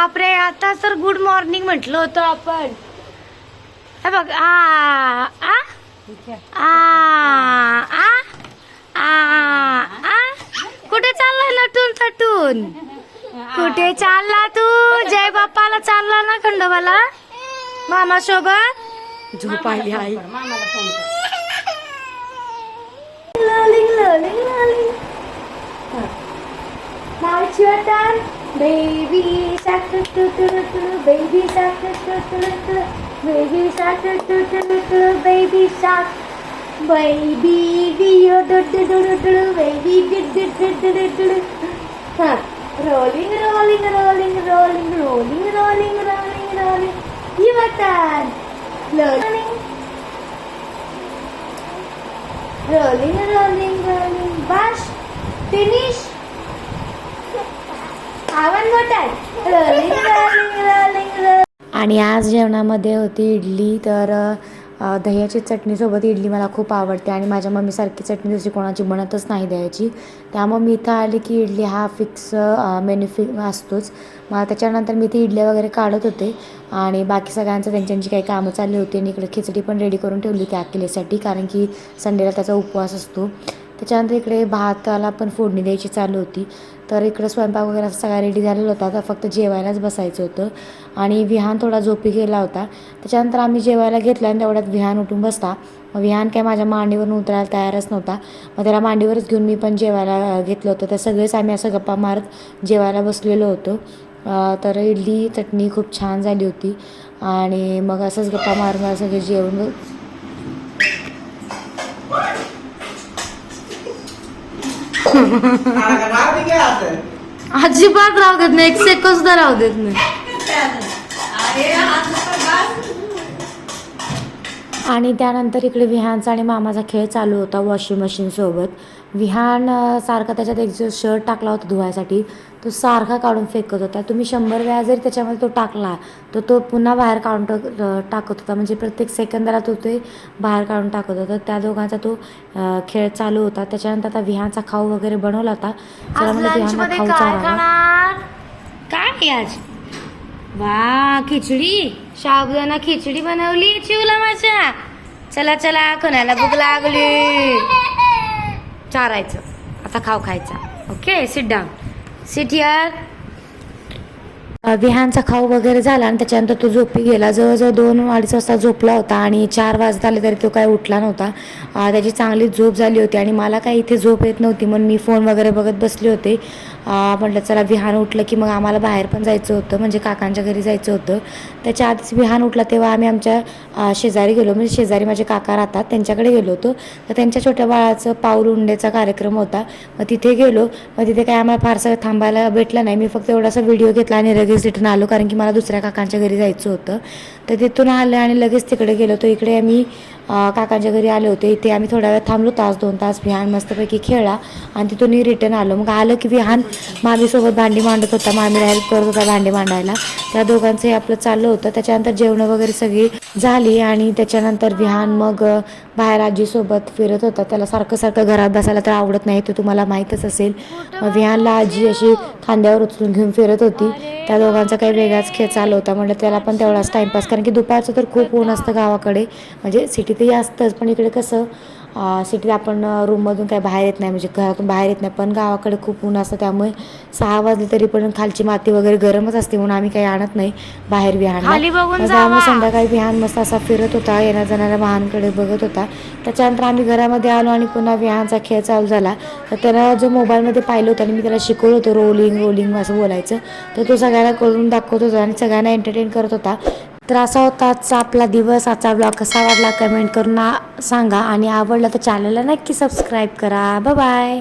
बापरे आता तर गुड मॉर्निंग म्हटलं होतं आपण. हे बघ आ आ आ आ आ आ. कुठे चाललाय नटून थटून कुठे चालला तू? जय बाप्पाला चालला ना खंडोबाला? मामा सोबत? झोप आली आई. Lolling, baby shark baby shark baby shark baby shark baby video baby rolling rolling rolling rolling rolling rolling rolling rolling rolling rolling rolling rolling bash finish आणि आज जेवणामध्ये होती इडली तर दह्याची चटणीसोबत इडली मला खूप आवडते आणि माझ्या मम्मीसारखी चटणी दुसरी कोणाची बनतच नाही द्यायची त्यामुळे मी इथं आले की इडली हा फिक्स मेन्यू फि असतोच. मग त्याच्यानंतर मी ती इडल्या वगैरे काढत होते आणि बाकी सगळ्यांचं त्यांच्यांची काही कामं चालली होती आणि इकडे खिचडी पण रेडी करून ठेवली होती अखिलेसाठी कारण की संडेला त्याचा उपवास असतो. त्याच्यानंतर इकडे भाताला पण फोडणी द्यायची चालू होती. तर इकडं स्वयंपाक वगैरे सगळा रेडी झालेला होता. तर फक्त जेवायलाच बसायचं होतं. आणि विहान थोडा झोपी गेला होता. त्याच्यानंतर आम्ही जेवायला घेतलं आणि तेवढ्यात विहान उठून बसला. मग विहान काय माझ्या मांडीवरून उतरायला तयारच नव्हता. मग त्याला मांडीवरच घेऊन मी पण जेवायला घेतलं होतं. तर सगळेच आम्ही असं गप्पा मारत जेवायला बसलेलो होतो. तर इडली चटणी खूप छान झाली होती. आणि मग असंच गप्पा मारून सगळे जेवण अजिबात राहू देत नाही एक सेकंद सुद्धा राहू देत नाही. आणि त्यानंतर इकडे विहानचा आणि मामाचा खेळ चालू होता वॉशिंग मशीनसोबत विहान सारखा त्याच्यात एक जो शर्ट टाकला होता धुवायसाठी तो सारखा काढून फेकत होता. तुम्ही शंभर वेळा जरी त्याच्यामध्ये तो टाकला तर तो पुन्हा बाहेर काढून टाकत होता. म्हणजे प्रत्येक सेकंदाला तो ते बाहेर काढून टाकत होता. त्या दोघांचा तो खेळ चालू होता. त्याच्यानंतर आता विहानचा खाऊ वगैरे बनवला होता. चला म्हणजे विहानला खाऊ काय आज. वा खिचडी. साबुदाणा खिचडी बनवली चिवला माझ्या. चला चला कोणाला भूक लागली. चारायचं. आता खाऊ खायचा. ओके सिट डाऊन सिट यार विहानचा खाऊ वगैरे झाला आणि त्याच्यानंतर तो झोपी गेला. जवळजवळ दोन अडीच वाजता झोपला होता आणि चार वाजता आले तरी तो काय उठला नव्हता. त्याची चांगली झोप झाली होती आणि मला काही इथे झोप येत नव्हती. म्हणून मी फोन वगैरे बघत बसले होते. म्हटलं चला विहान उठलं की मग आम्हाला बाहेर पण जायचं होतं. म्हणजे काकांच्या घरी जायचं होतं. त्याच्या आधीच विहान उठला तेव्हा आम्ही आमच्या शेजारी गेलो. म्हणजे शेजारी माझे काका राहतात. त्यांच्याकडे गेलो होतो. तर त्यांच्या छोट्या बाळाचं पाऊल उंडेचा कार्यक्रम होता. मग तिथे गेलो. मग तिथे काय आम्हाला फारसं थांबायला भेटलं नाही. मी फक्त एवढासा व्हिडिओ घेतला आणि लगेच रिटर्न आलो कारण की मला दुसऱ्या काकांच्या घरी जायचं होतं. तर तिथून आलं आणि लगेच तिकडे गेलो. तर इकडे आम्ही काकांच्या घरी आले होते. इथे आम्ही थोड्या वेळ थांबलो तास दोन तास विहान मस्तपैकी खेळला आणि तिथून रिटर्न आलो. मग आलं की विहान मामीसोबत भांडी मांडत होता. मामीला हेल्प करत होता भांडी मांडायला. त्या दोघांचंही आपलं चाललं होतं. त्याच्यानंतर जेवणं वगैरे सगळी झाली आणि त्याच्यानंतर विहान मग बाहेर आजीसोबत फिरत होता. त्याला सारखं सारखं घरात बसायला तर आवडत नाही ते तुम्हाला माहीतच असेल. मग विहानला आजी अशी खांद्यावर उचलून घेऊन फिरत होती. त्या दोघांचा काही वेगळाच खेळ चालू होता. म्हटलं त्याला पण तेवढाच टाईमपास कारण की दुपारचं तर खूप ऊन असतं गावाकडे. म्हणजे सिटीतही असतंच पण इकडे कसं सिटीत आपण रूममधून काही बाहेर येत नाही म्हणजे घरातून बाहेर येत नाही. पण गावाकडे खूप ऊन असतं त्यामुळे सहा वाजले तरी पण खालची माती वगैरे गरमच असते म्हणून आम्ही काही आणत नाही बाहेर विहान संध्याकाळी विहान मस्त असा फिरत होता येण्या जाणाऱ्या वाहनकडे बघत होता. त्याच्यानंतर आम्ही घरामध्ये आलो आणि पुन्हा विहानचा खेळ चालू झाला. तर त्याला जो मोबाईलमध्ये पाहिलं होतं आणि मी त्याला शिकवलं होतं रोलिंग रोलिंग असं बोलायचं. तर तो सगळ्यांना करून दाखवत होता आणि सगळ्यांना एंटरटेन करत होता. तर असा होता आजचा आपला दिवस आजचा ब्लॉग कसा वाटला कमेंट करून सांगा. आणि आवडला तर चॅनलला नक्की सबस्क्राईब करा. बाय